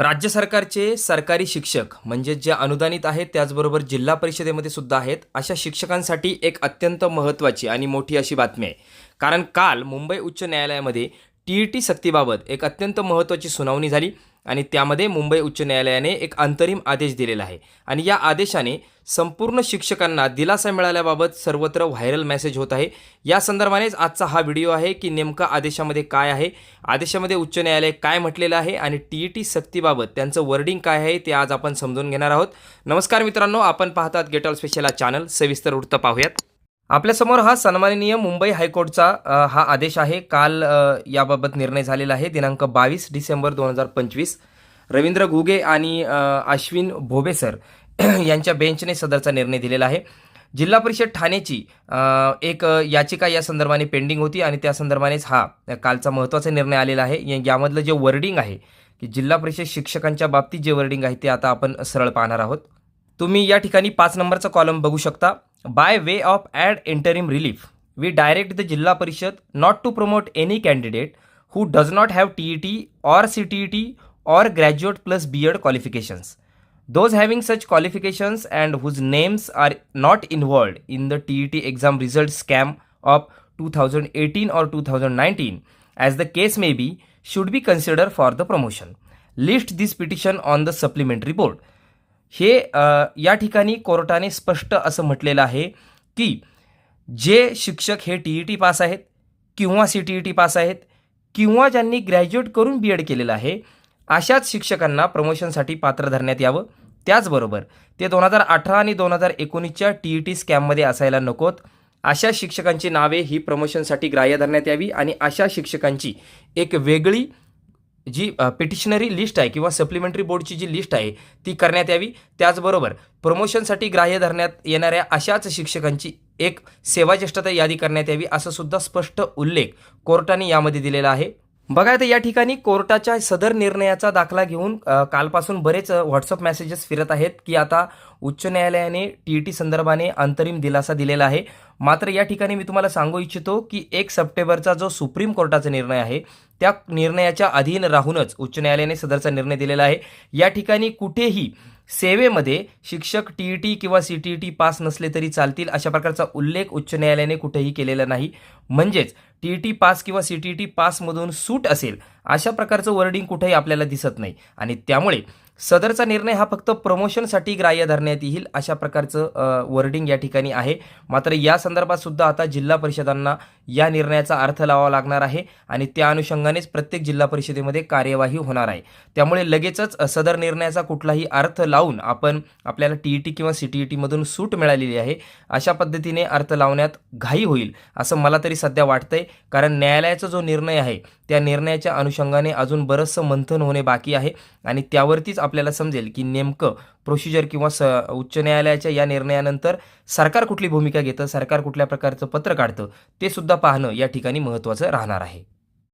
राज्य सरकारचे सरकारी शिक्षक म्हणजे जे अनुदानित आहेत त्याचबरोबर जिल्हा परिषदेमध्ये सुद्धा आहेत अशा शिक्षकांसाठी एक अत्यंत महत्त्वाची आणि मोठी अशी बातमी आहे. कारण काल मुंबई उच्च न्यायालयामध्ये टी ई टी सक्तीबाबत एक अत्यंत महत्त्वाची सुनावणी झाली आणि त्यामध्ये मुंबई उच्च न्यायालयाने एक अंतरिम आदेश दिलेला आहे. आणि या आदेशाने संपूर्ण शिक्षकांना दिलासा मिळाल्याबाबत सर्वत्र व्हायरल मेसेज होत आहे. या संदर्भानेच आजचा हा व्हिडिओ आहे की नेमकं आदेशामध्ये काय आहे आदेशामध्ये उच्च न्यायालय काय म्हटलेलं आहे आणि टी ई टी सक्तीबाबत त्यांचं वर्डिंग काय आहे ते आज आपण समजून घेणार आहोत. नमस्कार मित्रांनो आपण पाहतात गेट ऑल स्पेशल चॅनल सविस्तर वृत्त पाहूयात. आपल्यासमोर हा सन्माननीय मुंबई हायकोर्टचा हा आदेश आहे. काल याबाबत निर्णय झालेला आहे. दिनांक बावीस डिसेंबर दोन हजार पंचवीस. रवींद्र घुगे आणि अश्विन भोबे सर यांच्या बेंचने सदरचा निर्णय दिलेला आहे. जिल्हा परिषद ठाण्याची एक याचिका या संदर्भाने पेंडिंग होती आणि त्या संदर्भानेच हा कालचा महत्त्वाचा निर्णय आलेला आहे. या- यामधलं जे वर्डिंग आहे की जिल्हा परिषद शिक्षकांच्या बाबतीत जे वर्डिंग आहे ते आता आपण सरळ पाहणार आहोत. तुम्ही या ठिकाणी पाच नंबरचा कॉलम बघू शकता. By way of ad interim relief we direct the Zilla Parishad not to promote any candidate who does not have T E T or C T E T or graduate plus B Ed qualifications those having such qualifications and whose names are not involved in the TET exam result scam of 2018 or 2019, as the case may be, should be considered for the promotion. List this petition on the supplementary board. हे या ठिकाणी कोर्टाने स्पष्ट असं म्हटलेलं आहे की जे शिक्षक हे टी ई टी पास आहेत किंवा C T E T pass आहेत किंवा ज्यांनी ग्रॅज्युएट करून बी एड केलेलं आहे अशाच शिक्षकांना प्रमोशनसाठी पात्र धरण्यात यावं. त्याचबरोबर ते दोन हजार अठरा आणि दोन हजार एकोणीसच्या टी ई टी स्कॅममध्ये असायला नकोत. अशा शिक्षकांची नावे ही प्रमोशनसाठी ग्राह्य धरण्यात यावी आणि अशा शिक्षकांची एक वेगळी जी पिटिशनरी लिस्ट आहे किंवा सप्लिमेंटरी बोर्डची जी लिस्ट आहे ती करण्यात यावी. त्याचबरोबर प्रमोशनसाठी ग्राह्य धरण्यात येणाऱ्या अशाच शिक्षकांची एक सेवाज्येष्ठता यादी करण्यात यावी असं सुद्धा स्पष्ट उल्लेख कोर्टाने यामध्ये दिलेला आहे. बघा आता या ठिकाणी कोर्टाच्या सदर निर्णयाचा दाखला घेऊन कालपासून बरेच व्हॉट्सअप मेसेजेस फिरत आहेत की आता उच्च न्यायालयाने टी ई टी संदर्भाने अंतरिम दिलासा दिलेला आहे. मात्र या ठिकाणी मी तुम्हाला सांगू इच्छितो की एक सप्टेंबरचा जो सुप्रीम कोर्टाचा निर्णय आहे त्या निर्णयाच्या अधीन राहूनच उच्च न्यायालयाने सदरचा निर्णय दिलेला आहे. या ठिकाणी कुठेही सेवेमध्ये शिक्षक टी ई टी किंवा C T E T pass नसले तरी चालतील अशा प्रकारचा उल्लेख उच्च न्यायालयाने कुठेही केलेला नाही. म्हणजेच टी ई टी पास किंवा सी टी ई टी पासमधून सूट असेल अशा प्रकारचं वर्डिंग कुठेही आपल्याला दिसत नाही. आणि त्यामुळे सदरचा निर्णय हा फक्त प्रमोशनसाठी ग्राह्य धरण्यात येईल अशा प्रकारचं वर्डिंग या ठिकाणी आहे. मात्र या संदर्भात सुद्धा आता जिल्हा परिषदांना या निर्णयाचा अर्थ लावावा लागणार आहे आणि त्या अनुषंगानेच प्रत्येक जिल्हा परिषदेमध्ये कार्यवाही होणार आहे. त्यामुळे लगेचच सदर निर्णयाचा कुठलाही अर्थ लावून आपण आपल्याला टी ई टी किंवा सी टी ई टीमधून सूट मिळालेली आहे अशा पद्धतीने अर्थ लावण्यात घाई होईल असं मला तरी सध्या वाटतंय. कारण न्यायालयाचा जो निर्णय आहे त्या निर्णयाच्या अनुषंगाने अजून बरंचसं मंथन होणे बाकी आहे आणि त्यावरतीच आपल्याला समजेल की नेमकं प्रोसिजर किंवा स उच्च न्यायालयाच्या या निर्णयानंतर सरकार कुठली भूमिका घेतं सरकार कुठल्या प्रकारचं पत्र काढतं ते सुद्धा पाहणं या ठिकाणी महत्त्वाचं राहणार आहे.